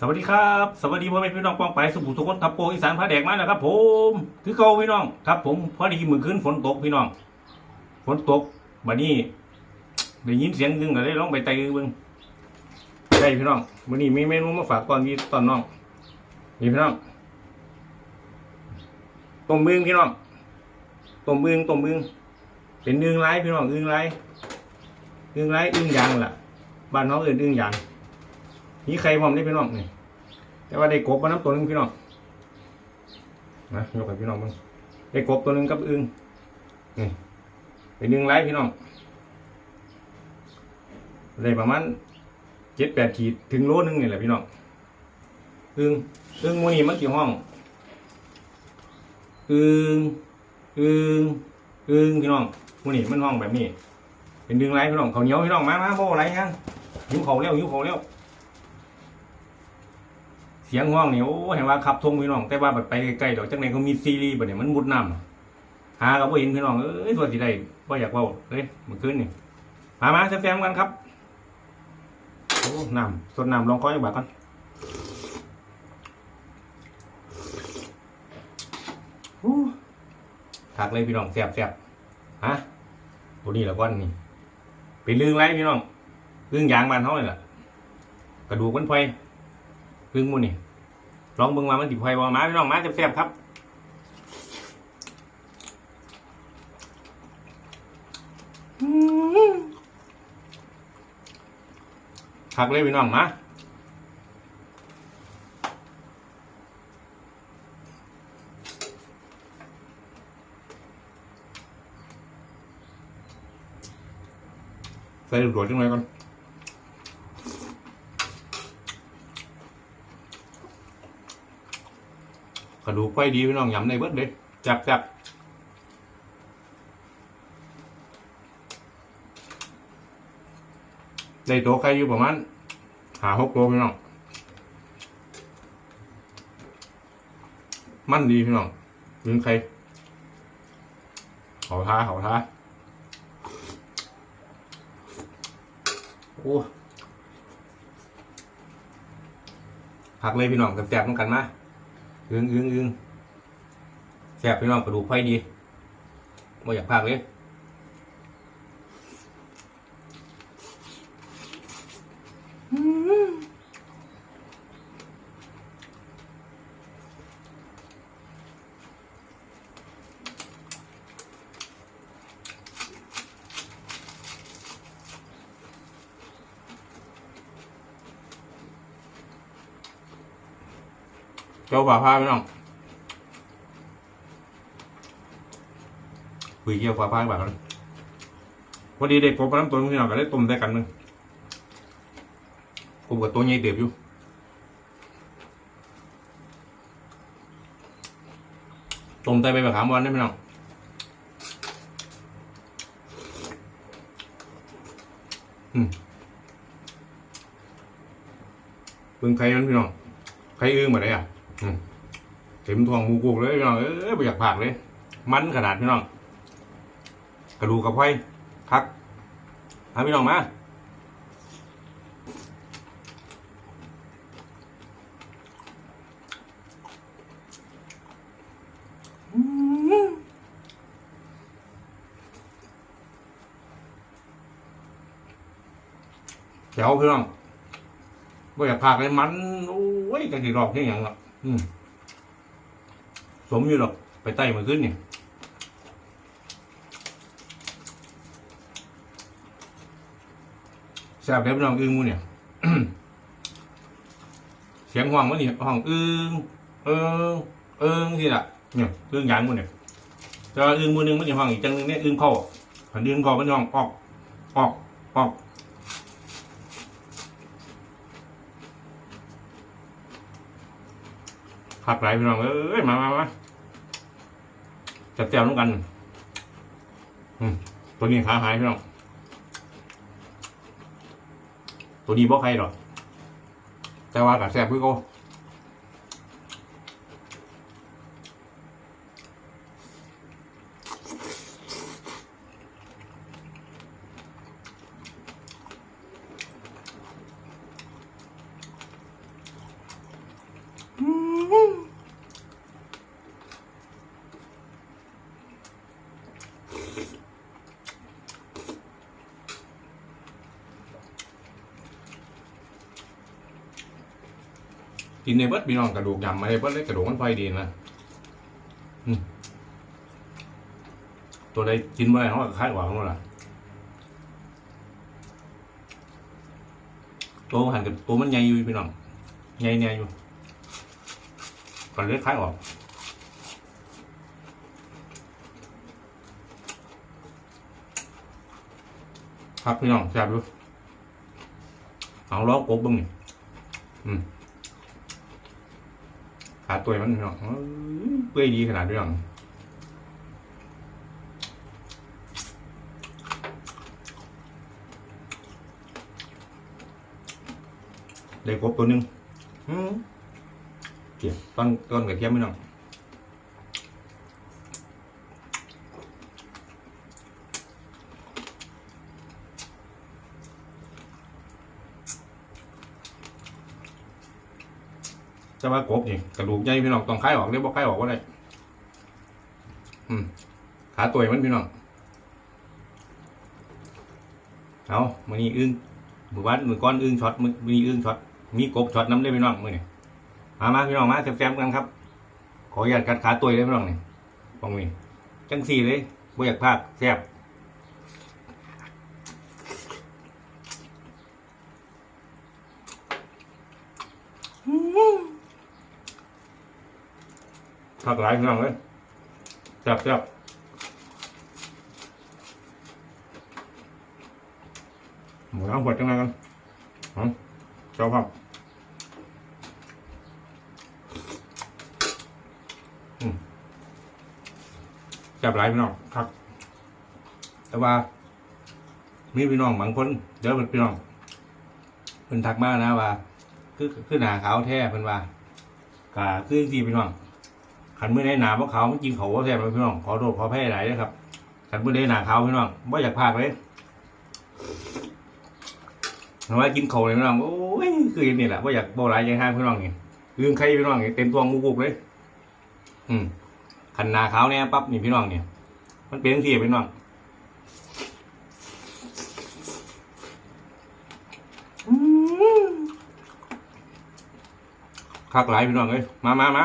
สวัสดีครับ สวัสดีพ่อแม่พี่น้องป้องไปสุขุมสุขนทับโกอีสานพระแดกมาแล้วครับ ผม คือเก่าพี่น้องครับ ผมพอดีมือขึ้นฝนตกพี่น้องฝนตกบัดนี้ได้ยินเสียงดึงก็เลยลองไปไตเบิ่งได้พี่น้องวันนี้มีเมนูมาฝากตอนพี่ตอนน้องนี่พี่น้องต้มมึงพี่น้องต้มมึงต้มมึงเป็นอึ่งไรพี่น้องอึ่งไรอึ่งไรอึ่งยางล่ะบ้านน้องเอื่นอึ่งยาง นี่ใครพร้อมได้พี่น้องนี่แต่ว่าได้กบมาน้ำตัวนึงพี่น้องนะยกให้พี่น้องมึงได้กบตัวนึงกับอึงนี่เป็นอึงไรพี่น้องได้ประมาณเจ็ดแปดขีดถึงโลนึงนี่แหละพี่น้องอึงอึงมูนี่มันกี่ห้องอึงอึงอึงพี่น้องมูนี่มันห้องแบบนี้ เป็นดึงไรพี่น้องเขาเหนียวพี่น้องมามาโบไรยังหิวเขาเร็วหิวเขาเร็ว สียงห้องนี่โอ้เห็นว่าขับทงพี่น้อง แต่ว่าแบบไปใกล้ๆดอกจังไหนเขามีซีรีส์แบบนี้มันมุดน้ำหาก็บ่เห็นพี่น้องเอ้ยตัวสิได้บ่อยากเว้าเลยเมื่อคืนนี่มามาแซมๆกันครับโอ้น้ำสดน้ำลองก้อยบาทก่อนอู้ถักเลยพี่น้องแซ่บๆฮะตัวนี้ละก้อนนี่เป็นเรื่องไรพี่น้องเรื่องยางบานเฮานี่แหละกระดูกมันไฟ พึ่งมูนี่ลองเบิ่งมามันติดไฟบอมาพี่น้องมาแซ่บๆครับผักเลยพี่น้องมาใส่หัวจังเลยก่อน กระดูกไฟดีพี่น้องยำในเบิดเลยจับจับได้ตัวไก่อยู่ประมาณหาหกตัวพี่น้อง มันดีพี่น้องยิงไข่เขาท้าเขาท้าโอ้ผักเลยพี่น้องแซ่บๆต้องกันมา อึ้งอึ้งอึ้งแซ่บพี่น้องกระดูกไผ่ดีไม่อยากพากเลย เจ้าป่าพาพี่น้องคุยเกี่ยวป่าพาแบบนั้นพอดีเด็กกบน้ำตัวพี่น้องก็ได้ต้มได้กันหนึงกบกับตัวใหญ่เติบอยู่ต้มได้ไปแบบสามวันได้พี่น้องอืมเบิ่งไข่มันพี่น้องไข่อึ้งมาได้อะ เต็มทองหมูกุกเลยพี่น้องเอ้ยไม่อยากผากเลย มันขนาดพี่น้อง กระดูกกับไผ่คักหาพี่น้องมาเดี๋ยวพี่น้องไม่อยากผากเลยมัน โอ้ยกันกี่รอบแค่อย่างละ อืมสมอยู่หรอกไปไต่มาขึ้นนี่แซ่บแล้วน้องอึ้งมูเนี่ย เสียงห้องมันนี่ห้องอึ้งเอิงเอิงที่ละเนี่ยอึ้งยางมูเนี่ยแต่อึ้งมูหนึงมันจะห้องอีกจังนึงเนี่ยอึ้งเข้าหันอึ้งเข้ามันห้องออก ออกออก ขักไหลพี่น้องเอ้ยมามามาจัดแจวน้องกันตัวนี้ขาหายพี่น้องตัวนี้บ่ใครหรอกแต่ว่ากับแซ่บพี่โก นในเบิดพี่น้องกระดูกยำมาในเบิดเลยกระดูกมันไฟดีนะตัวใดกินไม่ได้เขาคายหวังนั่นแหละตัวหันกับตัวมันใหญ่อยู่พี่น้องใหญ่เนี่ยอยู่ก่อนเลือดคายออกครับพี่น้องแซ่บดูเอาล้อกบบึ้งนี่อืม ขาตัวมันเนาะเอ้ยเปื่อยดีขนาดนี้หรอได้ครบตัวหนึงเกี่ยวต้นต้นกระเทียมไม่น้อง จะว่ากบนี่กระดูกใหญ่พี่น้องต้องคายออกได้บ่คายออกว่าได้อืมขาตัวมันพี่น้องเอามือนี้อึ้งมือวัดมือก้อนอึ้งช็อตมือนี้อึ้งช็อตมีกบช็อตน้ำได้พี่น้องมือนี่มามาพี่น้องมาแซมๆกันครับ ขออนุญาตกัดขาตัวเลยพี่น้องนี่ฟองนี่จังสี่เลยบ่อยากพลาดแซ่บ ผักหลายพี่น้องเลยแซ่บแซ่บหมูน้ำหดจังไงกันหอมเจ้าผักอืมแซ่บหลายพี่น้องครับ แต่ว่า มีพี่น้องบางคนเดี๋ยวเป็นพี่น้องเพิ่นทักมากนะว่า คือคือหนาขาวแท้เพิ่นว่าก็คือจริงพี่น้อง ขันมือได้หนาเพราะเขาวมันกินเขาว่าแซ่บพี่น้องขอโทษขอแพ้หลายด้วยครับขันมือได้หนาเขาพี่น้องไม่อยากพากเลยทำไมกินเขาเลยพี่น้องโอ้ยคืออย่างนี้แหละว่าอยากโบราณยังห้างพี่น้องนี่ลืมใครพี่น้องนี่เต็มตัวงูกุกเลย อืมขันหนาเขาเนี่ยปั๊บนี่พี่น้องเนี่ยมันเป็นที่พี่น้องคักหลายพี่น้องเลยมามามา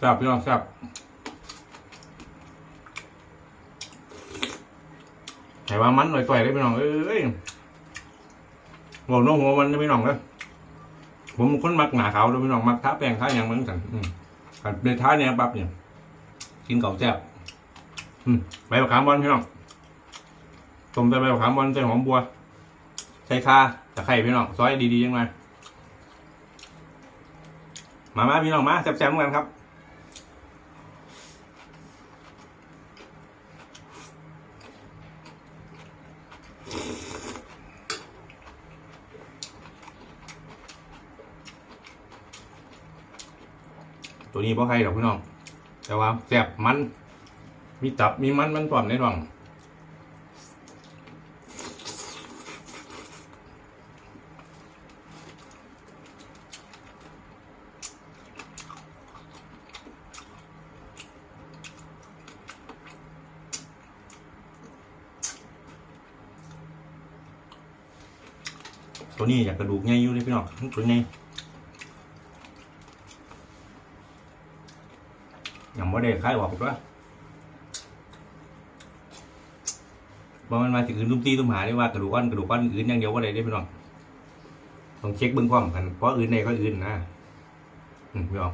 แซ่บพี่น้องแซ่บแต่ว่ามันหน่อยต่อยได้พี่น้องเอ้ยหัวน้องหัวมันนะพี่น้องเลยผมคนมักหนาขาวด้วยพี่น้องมักท้าแป้งท้าอย่างเหมือนกันอันเป็นท้าเนี่ยปั๊บเนี่ยกินเก่าแซ่บอืมใบมะขามบอลพี่น้องต้มใส่ใบมะขามบอลใส่หอมบัว ใส่ข่าตะไคร้พี่น้องซอยดีๆยังไงมามาพี่น้องมาแซ่บๆกันครับ ตัวนี้เพราะใครหรอกพี่น้อง แต่ว่าแซ่บมัน มีตับมีมันมันพร้อมในท้องตัวนี้อยากกระดูกใหญ่อยู่เลยพี่น้องตัวใหญ่ ยังไม่ได้คายออกว่าบอมันมาถึงอื่นตุ้มตีตุ้มหาได้ว่ากระดูกอ่อนกระดูกอ่อนอื่นอย่างเดียวว่าได้ได้พี่น้องต้องเช็คเบื้องความกันเพราะอื่นในก็อื่นนะอืมพี่น้อง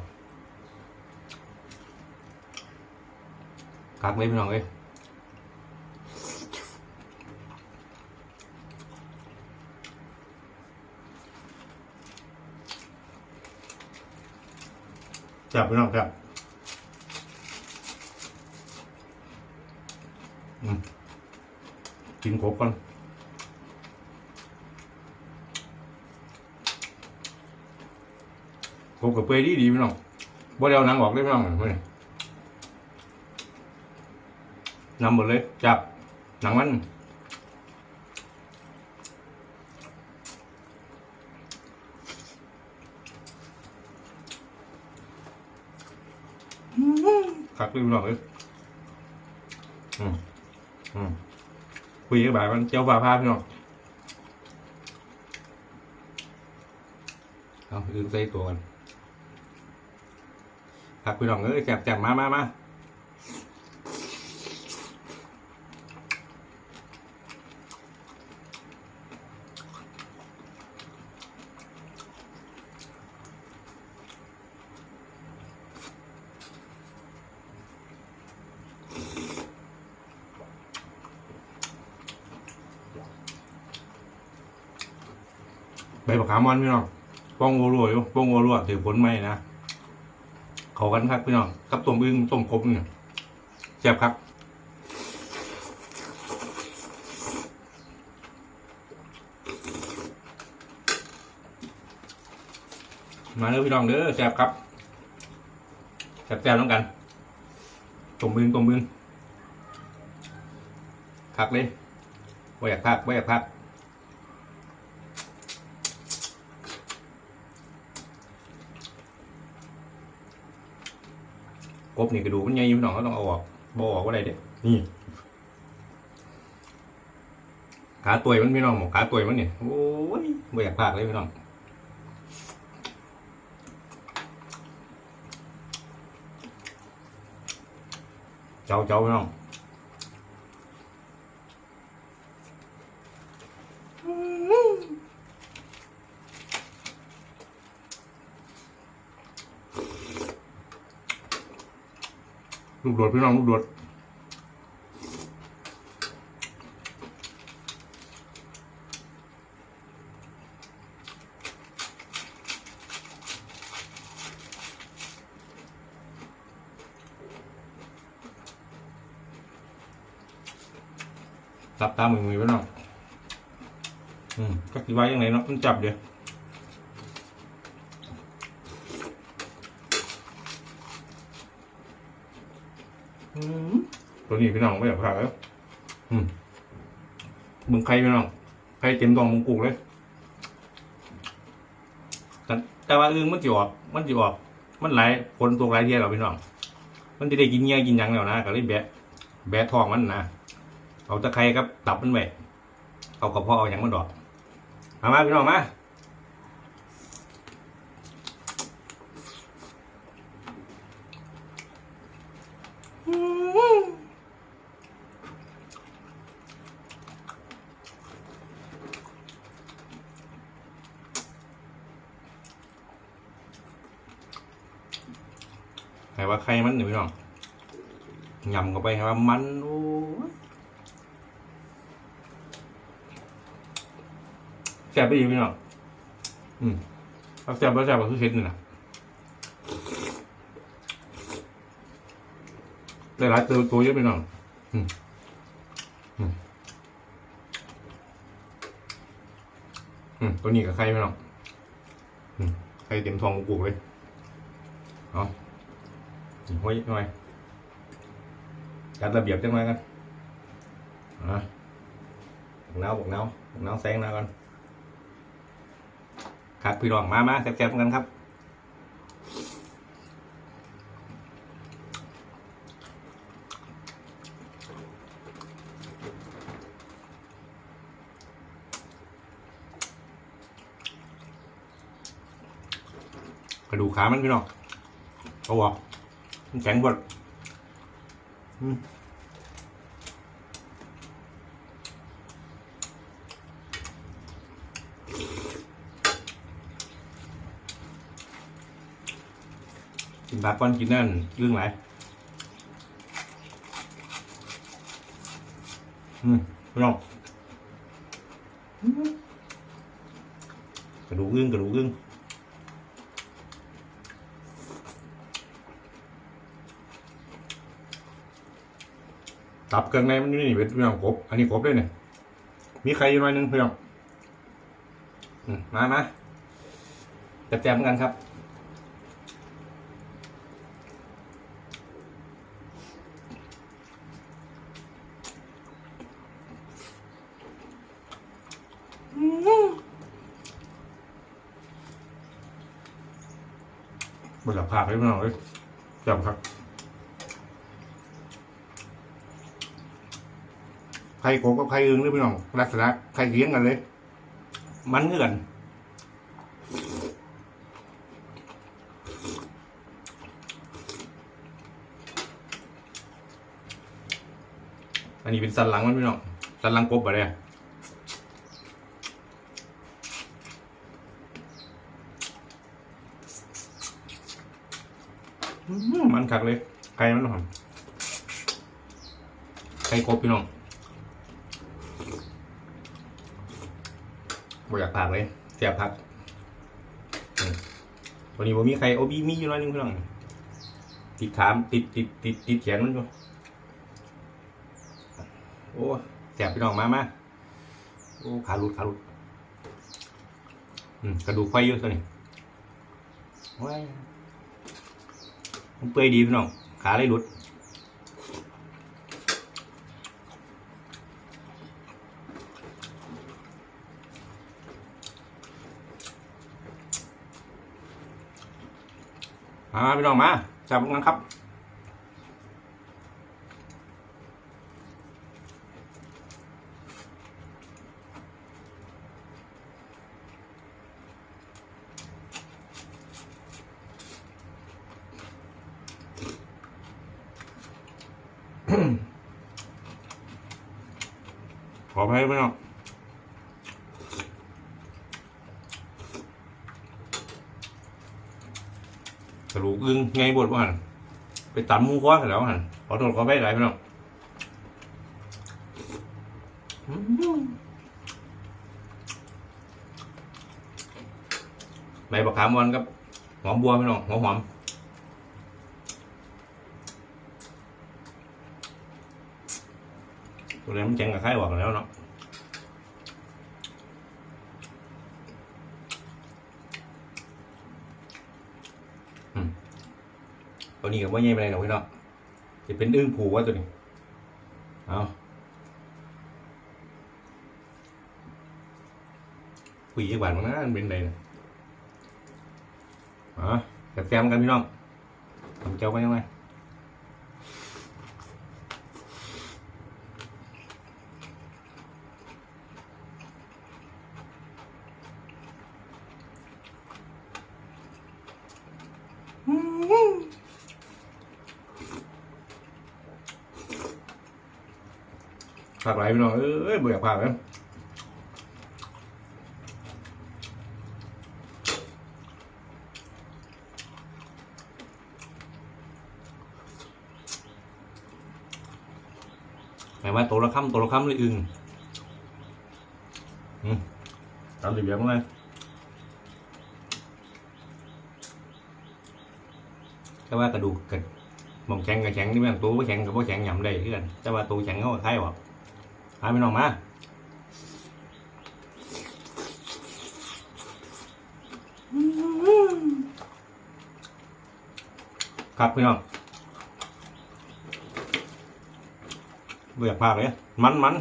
กักไว้พี่น้องเอ้ยจับพี่น้องจับ กินขบก่อนขบกับเปยดีดีพี่น้องบ่เดียวนังออกได้พี่น้องเหมือนนำหมดเลย จับหนังมันขักไปพี่น้องเลยอืมอืม คุยกับบ่ายมันเจ้าฟ้าพาพี่น้องเอาอึ้งใส่ตัวกันคักพี่น้องเอ้ยแจบแจบมามามา ใบบักขามอนพี่น้องป้องโอรัวอยู่ป้องโอรัวถือผลไหมนะเขากันครับพี่น้องกับต้มอึ้งต้มกบเนี่ยแซ่บครับมาเด้อพี่น้องเด้อแซ่บครับแซ่บแซ่บน้องกันต้มอึ้งต้มอึ้งคักเลยไม่อยากพักไม่อยากพัก กบนี่กระดูกมันใหญ่อยู่พี่น้องก็ต้องเอาออกบออกว่าอะไรเด็นี่ขาตัวมันพี่น้องหมอกขาตัวมันเนี่ยโอ้ยไม่อยากพากเลยพี่น้องเจ้าเจ้าพี่น้องลูก โดดพี่น้องลูกโดดจับตามือมือพี่น้อง อืมก็คิดไว้ยังไงเนาะมันจับเดี๋ยว ตัวนี้พี่น้องไม่อยากพลาดแล้วอืมมึงใครพี่น้องใครเต็มตองมึงกูเลย แต่แต่ว่าอึ้งมันจีออกมันจีออก มันไหลายผลตัวไหลายเทียเราพี่น้อง มันจะได้กินเงี้ยกินหยังแล้วนะก็เลยแบะ แบะทองมันนะเอาตะไคร้ครับตับมันไว้เอากระเพาะเอาอย่างมันดอก มามาพี่น้องมา ให้ว่มันหนึ่งพี่น้องยำเข้าไปให้ว่ามันโอ้แซ่บไปอีกพี่น้องอืมถ้าแซ่บแล้วแซ่บก็คือเช็ดนี่นะหลายตัวตัวเยอะพี่น้องอืมอืมอืมตัวนี้กับใครพี่น้องอืมใครเต็มทองกูเลย เอา ห้อยหน่อยจัดระเบียบจังเลยกันอะบกเนาบกเนาบกเนาแซงนะกันครับพี่รองมามาแซ่บๆกันครับกระดูกขามันพี่น้องเอาออก แข็งหมดอืมกินบาก้อนกินนั่นเรื่องไรอืมพี่น้องอืมกระดูกอึ้งกระดูกอึ้ง ตับเครื่องในมันอยู่นี่เป็นเรื่องกบอันนี้กบด้วยเนี่ยมีใครอยู่หน่อยหนึงเพื่อนอืมมามาแจมๆกันครับบนหลังผากให้พี่น้องเลยจับครับ ข่โกบกับไข่อึงด้วยพี่น้องลักษณะไข่เคียงกันเลย มันคือนอันนี้เป็นสันหลังมันพี่น้องสันหลังกบอะไรอะอื้อหือมันคักเลยไข่มันหอมไข่กบพี่น้อง บอยากผักเลยเสียบผักวันนี้ผมมีไข่โอบีมีอยู่น้อยนึงเพี่องติดขามติดติดติดติดแขนมันอยู่โอ้แสบพี่น้องมามาโอ้ขาหลุดขาหลุดกระดูกไฟเยอะตัวนี้ว้ายมันเปื่อยดีพี่น้อง ขาเลยหลุด มาพี่น้องมาจับกันครับ ขออภัยพี่น้อง ระดูกอึ้งไงบดว่าหันไปตำหมูคว้าแล้วหันขอโทษขออภัยหลายพี่น้องใบบักขามวันกับหอมบัวพี่น้องหัวหอมตัวนี้มันแจงกับไข่หวานแล้วเนาะ ตัวนี้ก็ไม่ใหญ่ไปไหนหรอกพี่น้องจะเป็นอึ้งผูว่าตัวนี้ เอาปีกหวานมันนะมันเป็นไรนะอ๋อแต่แซมกันพี่น้องทำเจ้ากันยังไง ฝากไหล พี่น้องเอ้ยบ่อยากพากเลยหมายว่าตัวละคำตัวละคำเลยอึงตามระเบียบมั้งเลยแต่ว่ากระดูกกันมองแข็งกับแข็งนี่แม่งตัวบ่แข็งกับบ่แข็งหย่ำได้คือนแต่ว่าตัวแข็งเขาก็คล้ายออก พาพี่น้องมาครับพี่น้องเบื่อพากเลยมันมัน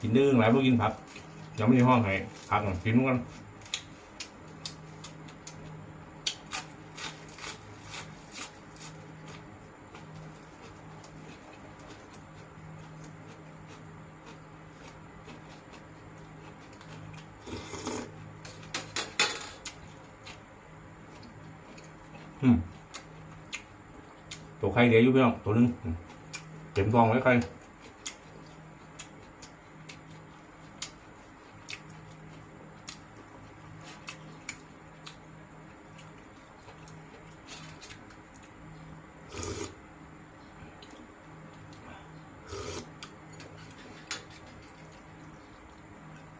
กินนึ่งหลายพวกกินผักยังไม่ได้ห้องให้ผักก่อนกิน ตัวไข่เดี๋ยวอยู่พี่น้องตัวหนึงเต็มท้องไว้ไข่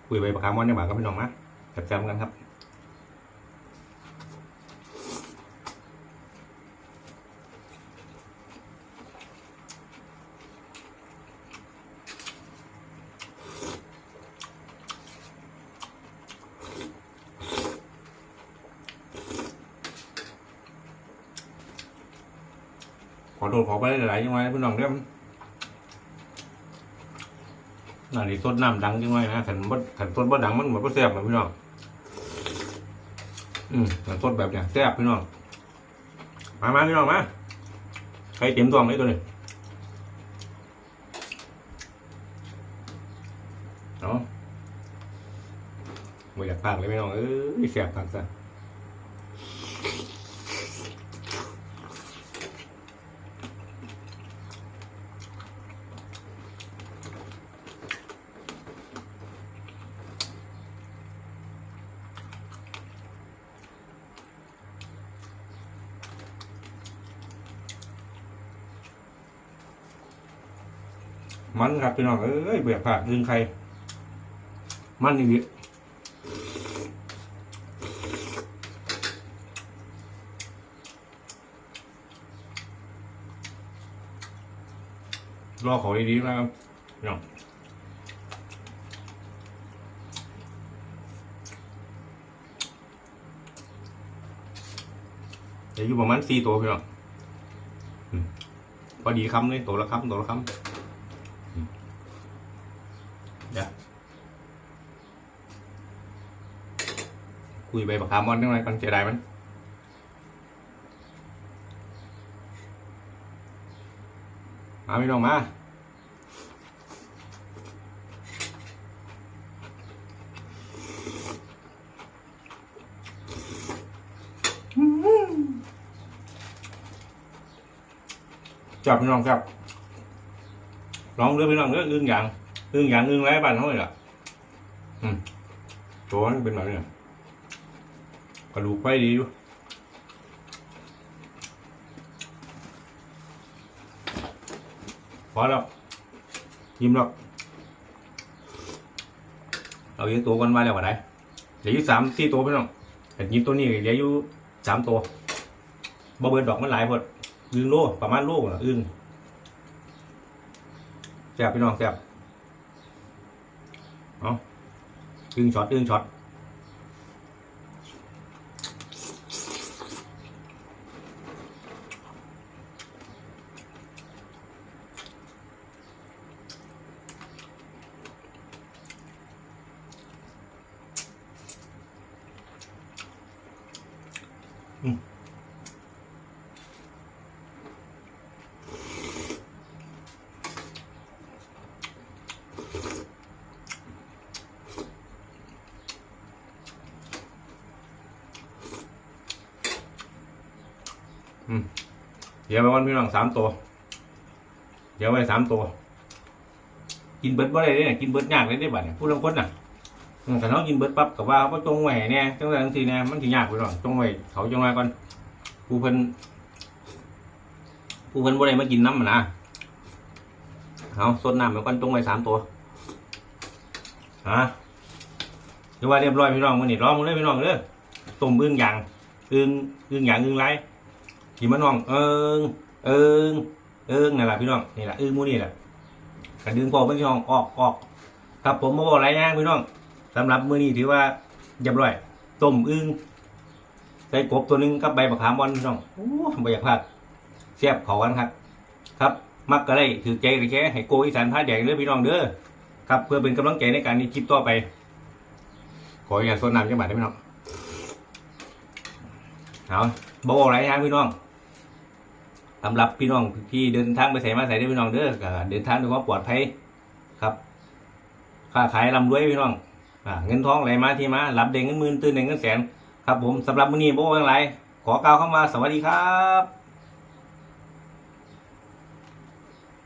คุยไปประคามอนเนี่ยบากกับพี่น้องนะจับจำกันครับ อโทษขอไปหลายๆจังไว้พี่น้องเด้อน่านี่สดน้ำดังจังไว้นะขันบ่ขันสดบ่ดังมันเหมือนบ่แซ่บนะพี่น้องอืมขันสดแบบเนี้ยแซ่บพี่น้องมามาพี่น้องมาใครเต็มตัวไหมตัวนี้เอาไม่อยากพากเลยพี่น้องเอ้ยแสบพากซะ มันครับพี่น้องเอ้ยเบื่อพากดึงใคร มันอีกรอขอดีๆนะครับพี่น้องเดี๋ยอยู่ประมาณสี่ตัวพี่น้องพอดีคำเลยตัวละคำตัวละคำอืมเดี๋ยว คุยไปประคามอนได้ไหมกันเสียดายมันมาพี่น้องมาจับพี่น้องครับลองเรือพี่น้องเรืออึ้งอย่างอึ้งอย่างอึ้งไรบ้านเขาเลยล่ะอืมตัวมันเป็นแบบนี้ กระดูกไปดีอยู่พอแล้วยิ้มแล้วเอาอยู่ตัวกันมาแล้วก็ได้เหลืออยู่สามสี่ตัวพี่น้องแต่ยิ้มตัวนี้เหลืออยู่สามตัวบ่เบิดดอกมันหลายพอดอึ้งโลประมาณโลนะอึ้งแซ่บพี่น้องแซ่บเอาอึ้งช็อตอึ้งช็อต เดี๋ยวไปวันพี่น้องสามตัว เดี๋ยวไปสามตัว กินเบิร์ดบ่ได้เลยเนี่ยกินเบิร์ดยากเลยได้บัดเนี่ยผู้ลงคนน่ะแต่เขากินเบิร์ดปั๊บกับว่าเขาจงไว้เนี่ยจังไรจังทีเนี่ยมันสิยากไปหน่อยจงไว้เขาจงไว้ก่อนผู้เพิ่นผู้เพิ่นบ่ได้มากินน้ำมันนะเอาสดน้ำไปก่อนจงไว้สามตัวฮะเดี๋ยวว่าเรียบร้อยพี่น้องมื้อนี้รอมึงเลยพี่น้องเด้อต้มอึ่งยางอึ่งอึ่งยางอึ่งไร ขี่มันน้องเอิงเอิงเอิงนั่นแหละพี่น้องนี่แหละเอึ้งมูนี่แหละกระดึงพอพี่น้องออกออกครับผมมาบอกอะไรย่างพี่น้องสำหรับมือนี้ถือว่าเรียบร้อยต้มอึ้งใส่กบตัวหนึงกับใบมะขามบอลพี่น้องโอ้ไม่อยากพลาดเสียบขากันครับ ครับ มักก็ได้ถือใจหรือแค่ให้โกอีสานพาแดงเด้อพี่น้องเด้อครับ เพื่อเป็นกำลังใจในการนี้คลิปต่อไป ขออย่าโซนน้ำจังหวัดได้พี่น้องเอาบอกอะไรย่างพี่น้อง สำหรับพี่น้องที่เดินทางไปใส่มาใส่ได้พี่น้องเด้อก็เดินทางด้วยความปลอดภัยครับค้าขายร่ำรวยพี่น้องอ่าเงินทองไหลมาที่มารับเด้งเงินหมื่นตื่นเด้งเงินแสนครับผมสำหรับมื้อนี้บ่ว่าอย่างไรขอกล่าวเข้ามาสวัสดีครับ